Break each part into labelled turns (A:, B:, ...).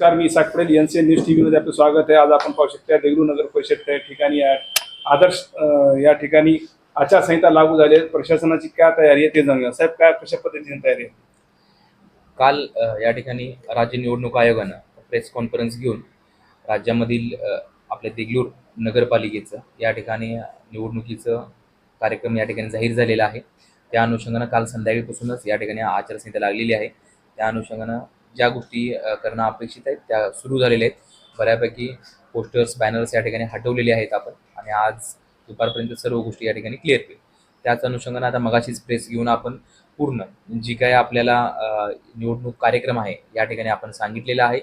A: नमस्कार मी Isak Patel N C N news T व्हीमध्ये आपलं स्वागत आहे. आज आपण पाहू शकता देगलू नगर परिषद त्या ठिकाणी आदर्श या ठिकाणी आचारसंहिता लागू झाली आहे. प्रशासनाची काय तयारी आहे ते जाणूया. साहेब काय कशा पद्धतीने तयारी आहे?
B: काल या ठिकाणी राज्य निवडणूक आयोगानं प्रेस कॉन्फरन्स घेऊन राज्यामधील आपल्या देगलूर नगरपालिकेचं या ठिकाणी निवडणुकीचं कार्यक्रम या ठिकाणी जाहीर झालेला आहे. त्या अनुषंगानं काल संध्याकाळीपासूनच या ठिकाणी आचारसंहिता लागलेली आहे. त्या अनुषंगानं ज्या गोष्टी करणं अपेक्षित आहेत त्या सुरू झालेल्या आहेत. बऱ्यापैकी पोस्टर्स बॅनर्स या ठिकाणी हटवलेले आहेत आपण आणि आज दुपारपर्यंत सर्व गोष्टी या ठिकाणी क्लिअर होईल त्याच अनुषंगानं आता मगाशीच प्रेस घेऊन आपण पूर्ण जी काय आपल्याला निवडणूक कार्यक्रम आहे या ठिकाणी आपण सांगितलेलं आहे.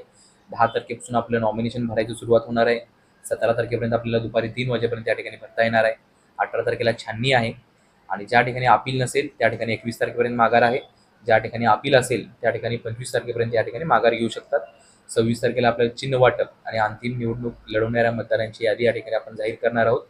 B: दहा तारखेपासून आपलं नॉमिनेशन भरायची सुरुवात होणार आहे. सतरा तारखेपर्यंत आपल्याला दुपारी तीन वाजेपर्यंत या ठिकाणी भरता येणार आहे. अठरा तारखेला छाननी आहे आणि ज्या ठिकाणी अपील नसेल त्या ठिकाणी एकवीस तारखेपर्यंत माघार आहे. ज्या ठिकाणी अपील असेल त्या ठिकाणी पंचवीस तारखेपर्यंत या ठिकाणी माघार घेऊ शकतात. सव्वीस तारखेला आपल्याला चिन्ह वाटप आणि अंतिम निवडणूक लढवणाऱ्या मतदारांची यादी या ठिकाणी आपण जाहीर करणार आहोत.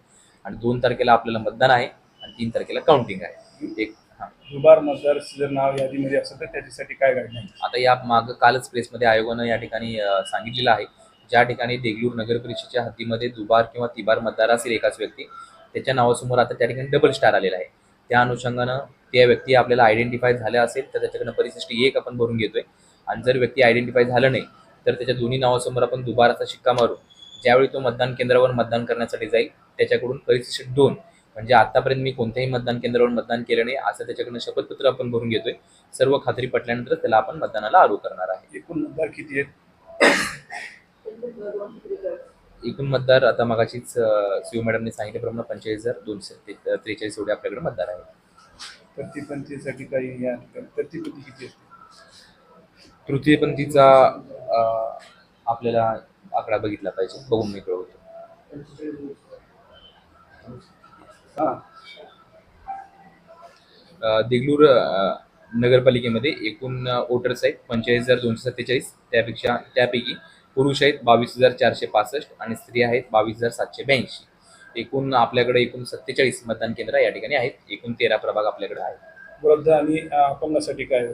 B: आणि दोन तारखेला आपल्याला मतदान आहे आणि तीन तारखेला काउंटिंग आहे. एक हां.
A: दुबार मतदार जर नाव यादीमध्ये असेल तर त्याच्यासाठी काय गाईडलाईन
B: आता या माग कालच प्रेसमध्ये आयोगानं या ठिकाणी सांगितलेलं आहे. ज्या ठिकाणी देगलूर नगर परिषदेच्या हद्दीमध्ये दुबार किंवा तिबार मतदार असेल एकाच व्यक्ती त्याच्या नावासमोर आता त्या ठिकाणी डबल स्टार आलेला आहे. त्या अनुषंगानं त्या व्यक्ती आपल्याला आयडेंटिफाय झाल्या असेल तर त्याच्याकडनं परिशिष्टी एक आपण भरून घेतोय. आणि जर व्यक्ती आयडेंटिफाय झालं नाही तर त्याच्या दोन्ही नावासमोर आपण दुबाराचा शिक्का मारू. ज्यावेळी तो मतदान केंद्रावर मतदान करण्यासाठी जाईल त्याच्याकडून परिशिष्ट दोन. म्हणजे आतापर्यंत मी कोणत्याही मतदान केंद्रावर मतदान केलं नाही असं त्याच्याकडनं शपथपत्र आपण भरून घेतोय. सर्व खात्री पटल्यानंतर त्याला आपण मतदानाला आरू करणार आहे.
A: एकूण मतदार किती आहेत?
B: एकूण मतदार आता मगाशीच सीओ मॅडमने सांगितल्याप्रमाणे पंचेचाळीस हजार दोनशे त्रेचाळीस एवढे आपल्याकडे मतदार आहेत.
A: प्रतिपंथीसाठी काही या किती असते?
B: तृतीयपंथीचा आपल्याला आकडा बघितला पाहिजे. बघून मी कळवतो.
A: हां.
B: देगलूर नगरपालिकेमध्ये एकूण वोटर्स आहेत पंचेचाळीस हजार दोनशे सत्तेचाळीस. त्यापेक्षा त्यापैकी पुरुष आहेत बावीस हजार चारशे पासष्ट आणि स्त्री आहेत बावीस हजार सातशे ब्याऐंशी. एकूण आपल्याकडे एकूण सत्तेचाळीस मतदान केंद्र या ठिकाणी आहेत. एकूण तेरा प्रभाग आपल्याकडे आहेत.
A: वृद्ध आणि अपंगासाठी काय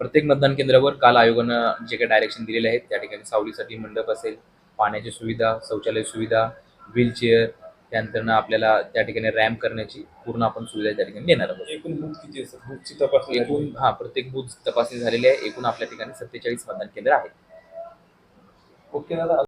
B: प्रत्येक मतदान केंद्रावर काल आयोगानं जे काही डायरेक्शन दिलेले आहेत त्या ठिकाणी सावलीसाठी मंडप असेल पाण्याची सुविधा शौचालय सुविधा व्हीलचेअर त्यानंतर आपल्याला त्या ठिकाणी रॅम्प करण्याची पूर्ण आपण सुविधा त्या ठिकाणी देणार आहोत.
A: एकूण बूथ किती बूथची तपासणी
B: एकूण. हा प्रत्येक बूथ तपासणी झालेली आहे. एकूण आपल्या ठिकाणी सत्तेचाळीस मतदान केंद्र आहेत.
A: ओके दादा